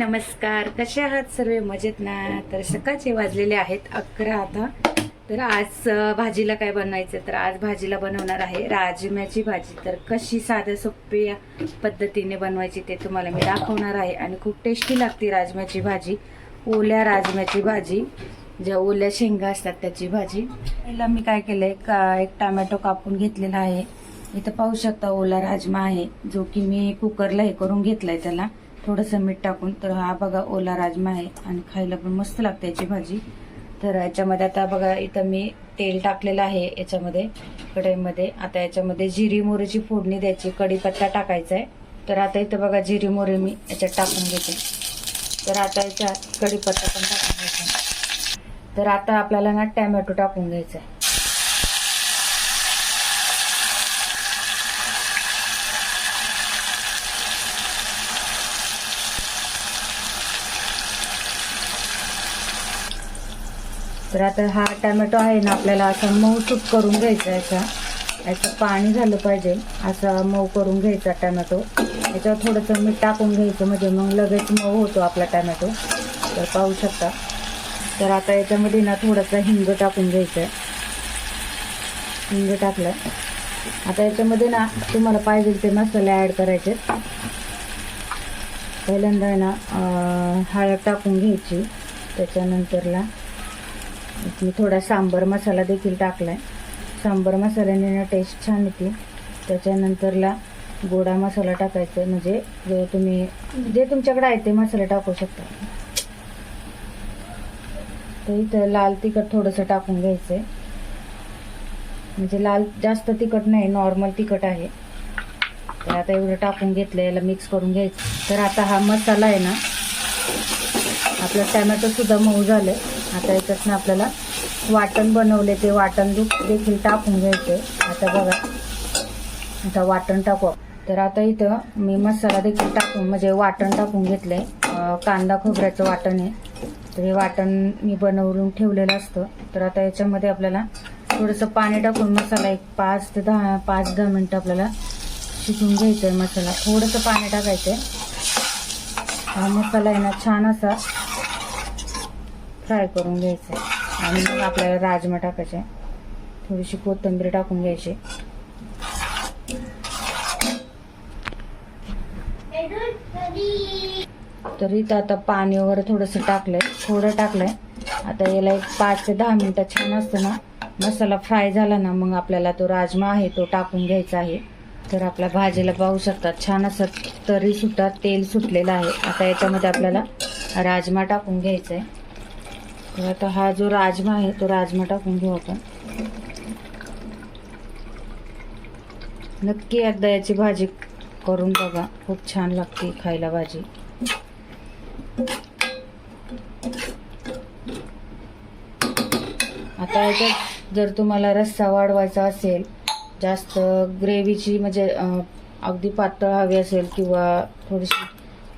नमस्कार कसे आहात सर्व? मजेत ना? तर सकाळचे वाजलेले आहेत अकरा आता. तर आज भाजीला काय बनवायचं? तर आज भाजीला बनवणार आहे राजम्याची भाजी. तर कशी साध्या सोप्या पद्धतीने बनवायची ते तुम्हाला मी दाखवणार आहे. आणि खूप टेस्टी लागते राजम्याची भाजी. ओल्या राजम्याची भाजी. ज्या ओल्या शेंगा असतात त्याची भाजी. पहिला मी काय केलंय का एक टामॅटो कापून घेतलेला आहे. इथं पाहू शकता ओला राजमा आहे जो की मी कुकरला हे करून घेतलाय त्याला. थोडंसं मीठ टाकून तर हा बघा ओला राजमा आहे आणि खायला पण मस्त लागते याची भाजी. तर याच्यामध्ये आता बघा इथं मी तेल टाकलेलं आहे याच्यामध्ये कढईमध्ये. आता याच्यामध्ये जिरी मोरीची फोडणी द्यायची कढीपत्ता टाकायचा आहे. तर आता इथं बघा जिरी मोरी मी याच्यात टाकून घेते. तर आता याच्यात कढीपत्ता पण टाकून घ्यायचा तर आता आपल्याला ना टॅमॅटो टाकून घ्यायचा आहे. तर आता हा टॅमॅटो आहे ना आपल्याला असा मऊ सूट करून घ्यायचा याचा. याचं पाणी झालं पाहिजे. असा मऊ करून घ्यायचा टॅमॅटो. याच्यावर थोडंसं मीठ टाकून घ्यायचं म्हणजे मग लगेच मऊ होतो आपला टॅमॅटो. तर पाहू शकता. तर आता याच्यामध्ये ना थोडंसं हिंग टाकून घ्यायचं आहे हिंग टाकलं. आता याच्यामध्ये ना तुम्हाला पाहिजे ते मसाले ॲड करायचे पहिल्यांदा आहे ना हळद टाकून घ्यायची. त्याच्यानंतरला मी थोडा सांबर मसाला देखील टाकलाय. सांबर मसाल्याने ना टेस्ट छान येते. त्याच्यानंतरला गोडा मसाला टाकायचा म्हणजे जो तुम्ही जे तुमच्याकडे आहे ते मसाला टाकू शकता. तर इथं लाल तिखट थोडंसं टाकून घ्यायचंय. म्हणजे लाल जास्त तिखट नाही नॉर्मल तिखट आहे. तर आता एवढं टाकून घेतलं याला मिक्स करून घ्यायचं. तर आता हा मसाला आहे ना आपला टॅमॅटो सुद्धा मऊ आहे आता याच्यातनं आपल्याला वाटण बनवले ते वाटण दूध देखील टाकून घ्यायचे. आता बघा. आता वाटण टाकू तर आता इथं मी मसाला देखील टाकून म्हणजे वाटण टाकून घेतलंय. आहे कांदा खोबऱ्याचं वाटण आहे. तर हे वाटण मी बनवून ठेवलेलं असतं. तर आता याच्यामध्ये आपल्याला थोडंसं पाणी टाकून मसाला एक पाच ते दहा पाच दहा मिनटं आपल्याला शिजून घ्यायचं आहे मसाला. थोडंसं पाणी टाकायचं आहे हा मसाला आहे ना छान असा फ्राय करून घ्यायचं. आहे आणि मग आपल्याला राजमा टाकायचे. आहे. थोडीशी कोथिंबीर टाकून घ्यायची. तर इथं आता पाणी वगैरे थोडंसं टाकलंय. थोडं टाकलंय. आता याला एक पाच ते दहा मिनटं छान असतं ना. मसाला फ्राय झाला ना मग आपल्याला तो राजमा आहे तो टाकून घ्यायचा आहे. तर आपल्या भाजीला पाहू शकतात. छान असं तरी सुद्धा तेल सुटलेलं आहे. आता याच्यामध्ये आपल्याला राजमा टाकून घ्यायचा आहे तर आता हा जो राजमा आहे तो राजमा टाकून घेऊ आपण. नक्की एकदा याची भाजी करून बघा. खूप छान लागते खायला भाजी. आता याच्यात जर तुम्हाला रस्सा वाढवायचा असेल जास्त ग्रेव्हीची म्हणजे अगदी पातळ हवी असेल किंवा थोडीशी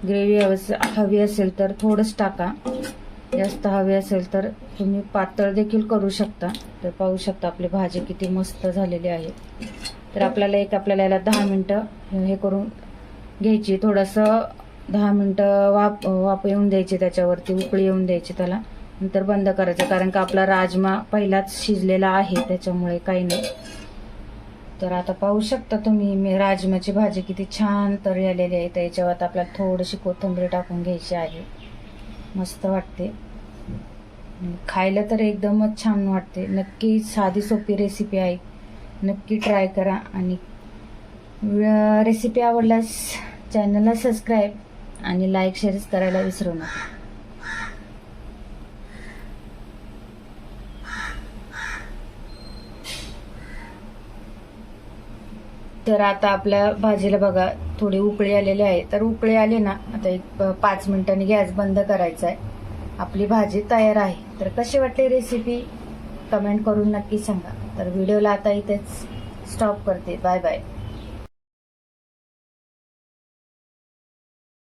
ग्रेव्ही हवी असेल तर थोडंच टाका. जास्त हवी असेल तर तुम्ही पातळ देखील करू शकता. तर पाहू शकता आपली भाजी किती मस्त झालेली आहे. तर आपल्याला एक आपल्याला याला दहा मिनटं हे करून घ्यायची. थोडंसं दहा मिनटं वाप वाप येऊन द्यायची त्याच्यावरती उकळी येऊन द्यायची त्याला. नंतर बंद करायचं. कारण का आपला राजमा पहिलाच शिजलेला आहे त्याच्यामुळे काही नाही. तर आता पाहू शकता तुम्ही मी राजमाची भाजी किती छान तरी आलेली आहे. तर याच्यावर आता आपल्याला थोडीशी कोथिंबीर टाकून घ्यायची आहे. मस्त वाटते. खायला तर एकदमच छान वाटते. नक्की साधी सोपी रेसिपी आहे. नक्की ट्राय करा आणि रेसिपी आवडल्यास चॅनलला सबस्क्राईब आणि लाईक शेअर करायला विसरू नका. तर आता आपल्या भाजीला बघा थोडी उकळी आलेली आहे. तर उकळी आली ना आता एक पाच मिनिटांनी गॅस बंद करायचा आहे. आपली भाजी तयार आहे. तर कशी वाटली रेसिपी कमेंट करून नक्की सांगा. तर व्हिडिओला आता इथेच स्टॉप करते. Bye bye